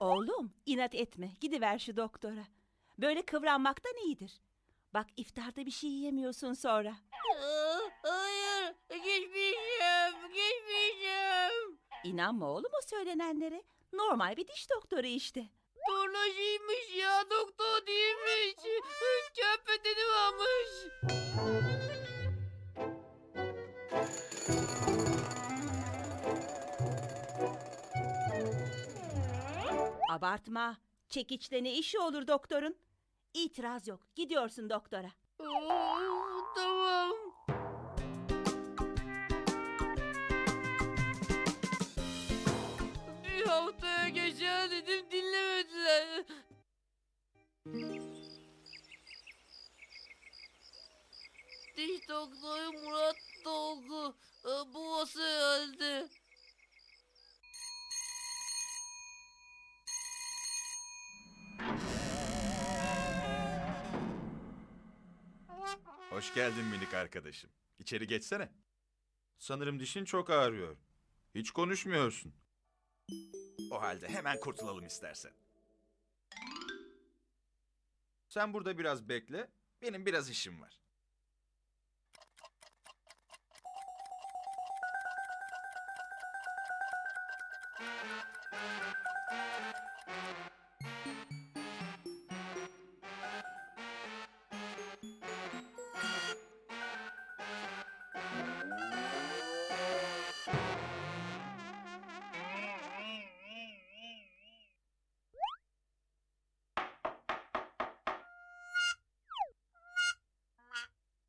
Oğlum inat etme. Gidiver şu doktora. Böyle kıvranmaktan iyidir. Bak iftarda bir şey yiyemiyorsun sonra. Aa, hayır, geçmeyeceğim, geçmeyeceğim. İnanma oğlum o söylenenlere. Normal bir diş doktoru işte. Tornacıymış ya, doktor değilmiş. Köpetini varmış. Abartma. Çekiçle ne işi olur doktorun? İtiraz yok. Gidiyorsun doktora. Tamam. Bir haftaya geçer dedim dinlemediler. Diş doktoru Murat Dolgu. Ee, Babası Hoş geldin minik arkadaşım. İçeri geçsene. Sanırım dişin çok ağrıyor. Hiç konuşmuyorsun. O halde hemen kurtulalım istersen. Sen burada biraz bekle. Benim biraz işim var.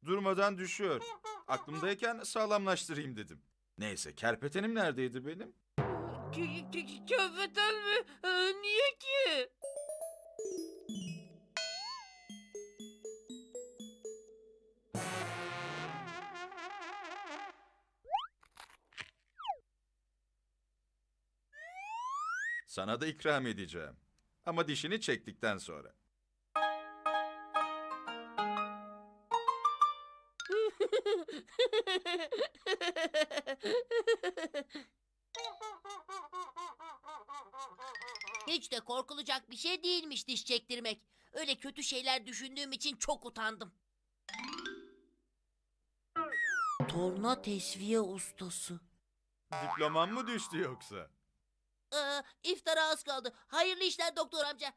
Durmadan düşüyor. Aklımdayken sağlamlaştırayım dedim. Neyse kerpetenim neredeydi benim? Kö- kö- Köpeten mi? Ee, Niye ki? Sana da ikram edeceğim. Ama dişini çektikten sonra. Hiç de korkulacak bir şey değilmiş diş çektirmek. Öyle kötü şeyler düşündüğüm için çok utandım. Torna tesviye ustası. Diploman mı düştü yoksa? Ee, iftara az kaldı. Hayırlı işler doktor amca.